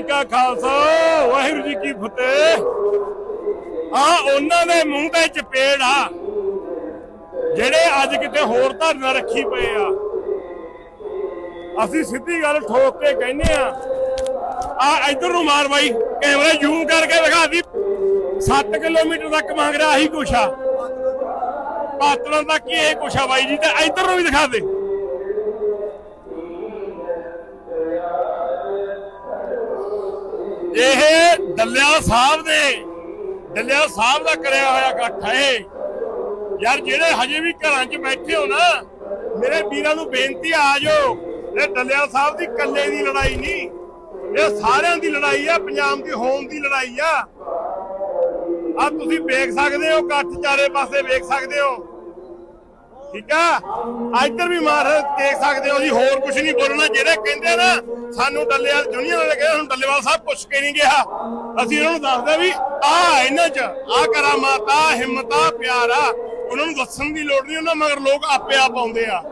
ਜੀ ਕਾ ਖਾਲਸਾ, ਵਾਹਿਗੁਰੂ ਜੀ ਕੀ ਫਤਿਹ। ਆ, ਉਹਨਾਂ ਦੇ ਮੂੰਹ ਤੇ ਚਪੇੜ ਆ, ਜਿਹੜੇ ਅੱਜ ਕਿਤੇ ਹੋਰ ਧਰਨਾ ਰੱਖੀ ਪਏ ਆ। ਅਸੀਂ ਸਿੱਧੀ ਗੱਲ ਠੋਕ ਕੇ ਕਹਿੰਦੇ ਆ ਆ, ਇਧਰ ਨੂੰ ਮਾਰ ਬਾਈ, ਕੈਮਰਾ ਜ਼ੂਮ ਕਰਕੇ ਦਿਖਾ ਦੀ। 7 ਕਿਲੋਮੀਟਰ ਤੱਕ ਮੰਗ ਰਿਹਾ ਆਹੀ ਕੁਛ ਆ। ਪਾਤੜਾਂ ਤੱਕ ਹੀ ਇਹ ਕੁਛ ਆ ਬਾਈ ਜੀ, ਤੇ ਇਧਰ ਨੂੰ ਵੀ ਦਿਖਾ ਦੇ। ਇਹ ਡੱਲਿਆ ਸਾਹਿਬ ਦੇ ਡੱਲਿਆ ਸਾਹਿਬ ਦਾ ਕਰਿਆ ਹੋਇਆ ਇਕੱਠ ਹੈ ਯਾਰ ਜਿਹੜੇ ਹਜੇ ਵੀ ਘਰਾਂ 'ਚ ਬੈਠੇ ਹੋ ਨਾ ਮੇਰੇ ਵੀਰਾਂ ਨੂੰ ਬੇਨਤੀ ਆ, ਜਾਓ ਇਹ ਡੱਲਿਆ ਸਾਹਿਬ ਦੀ ਇਕੱਲੇ ਦੀ ਲੜਾਈ ਨਹੀਂ ਇਹ ਸਾਰਿਆਂ ਦੀ ਲੜਾਈ ਆ ਪੰਜਾਬ ਦੀ ਹੋਮ ਦੀ ਲੜਾਈ ਆ। ਆ ਤੁਸੀਂ ਵੇਖ ਸਕਦੇ ਹੋ ਇਕੱਠ ਚਾਰੇ ਪਾਸੇ ਵੇਖ ਸਕਦੇ ਹੋ। ਠੀਕ ਆ? ਇੱਧਰ ਵੀ ਮਾਰ ਦੇਖ ਸਕਦੇ ਹੋ ਜੀ ਹੋਰ ਕੁਝ ਨਹੀਂ ਬੋਲਣਾ ਜਿਹੜੇ ਕਹਿੰਦੇ ਨਾ ਸਾਨੂੰ ਡੱਲੇਵਾਲ ਜੁਨੀਅਰ ਵਾਲੇ ਡੱਲੇਵਾਲ ਸਾਹਿਬ, ਪੁੱਛ ਕੇ ਨਹੀਂ ਗਿਆ। ਅਸੀਂ ਉਹਨਾਂ ਨੂੰ ਦੱਸਦੇ ਵੀ ਆ ਇਹਨਾਂ 'ਚ ਆ ਕਰਾਮਾਤ ਆ ਹਿੰਮਤ ਆ ਪਿਆਰ। ਆ ਉਹਨਾਂ ਨੂੰ ਦੱਸਣ ਦੀ ਲੋੜ ਨਹੀਂ, ਉਹਨਾਂ ਮਗਰ ਲੋਕ ਆਪੇ ਆਪ ਆਉਂਦੇ ਆ।